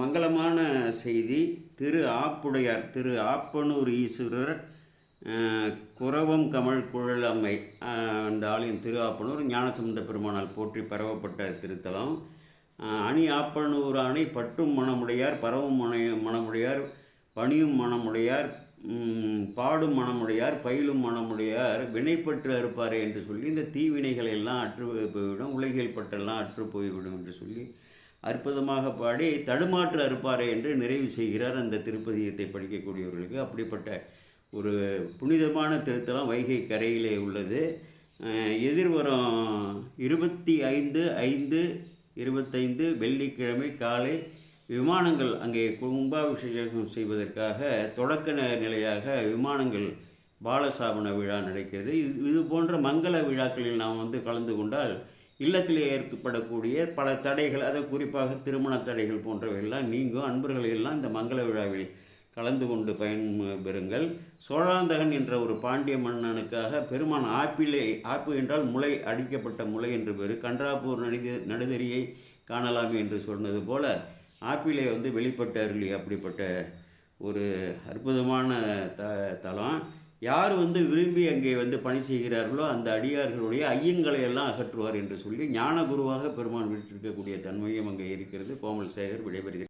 மங்களமான செய்தி. திரு ஆப்புடையார் திரு ஆப்பனூர் ஈஸ்வரர் குரவம் கமழ் குழல் அம்மை அந்த ஆலயம் திரு ஆப்பனூர் ஞானசம்பந்த பெருமானால் போற்றி பரவப்பட்ட திருத்தலம். அணி ஆப்பனூர் அணி பட்டும் மணமுடையார் பரவும் மன மணமுடையார் பணியும் மணமுடையார் பாடும் மணமுடையார் பயிலும் மணமுடையார் வினைப்பற்று அறுப்பாரே என்று சொல்லி இந்த தீவினைகளை எல்லாம் அற்று போய்விடும் உலகியல் பற்றெல்லாம் அற்று போய்விடும் என்று சொல்லி அற்புதமாக பாடி தடுமாற்று அறுப்பாரே என்று நிறைவு செய்கிறார் அந்த திருப்பதியத்தை படிக்கக்கூடியவர்களுக்கு. அப்படிப்பட்ட ஒரு புனிதமான திருத்தலம் வைகை கரையிலே உள்ளது. எதிர்வரும் இருபத்தி ஐந்து ஐந்து இருபத்தைந்து வெள்ளிக்கிழமை காலை விமானங்கள் அங்கே கும்பாபிஷேகம் செய்வதற்காக தொடக்க நிலையாக விமானங்கள் பாலசாபன விழா நடக்கிறது. இது இது போன்ற மங்கள விழாக்களில் நாம் வந்து கலந்து கொண்டால் இல்லத்திலே ஏற்படக்கூடிய பல தடைகள் அதை குறிப்பாக திருமண தடைகள் போன்றவையெல்லாம் நீங்கும். அன்பர்கள் எல்லாம் இந்த மங்கள விழாவில் கலந்து கொண்டு பயன் பெறுங்கள் சோழாந்தகன் என்ற ஒரு பாண்டிய மன்னனுக்காக பெருமான் ஆப்பிளை ஆப்பு என்றால் முளை அடிக்கப்பட்ட முளை என்று பேர். கன்றாப்பூர் நடித நடுதறியை காணலாமே என்று சொன்னது போல ஆப்பிளை வந்து வெளிப்பட்ட அருளி அப்படிப்பட்ட ஒரு அற்புதமான த தலம். யார் வந்து விரும்பி அங்கே வந்து பணி செய்கிறார்களோ அந்த அடியார்களுடைய ஐயங்களை எல்லாம் அகற்றுவார் என்று சொல்லி ஞான குருவாக பெருமான் விட்டிருக்கக்கூடிய தன்மையும் அங்கே இருக்கிறது. கோமல் சேகர் விடைபெறுகிறார்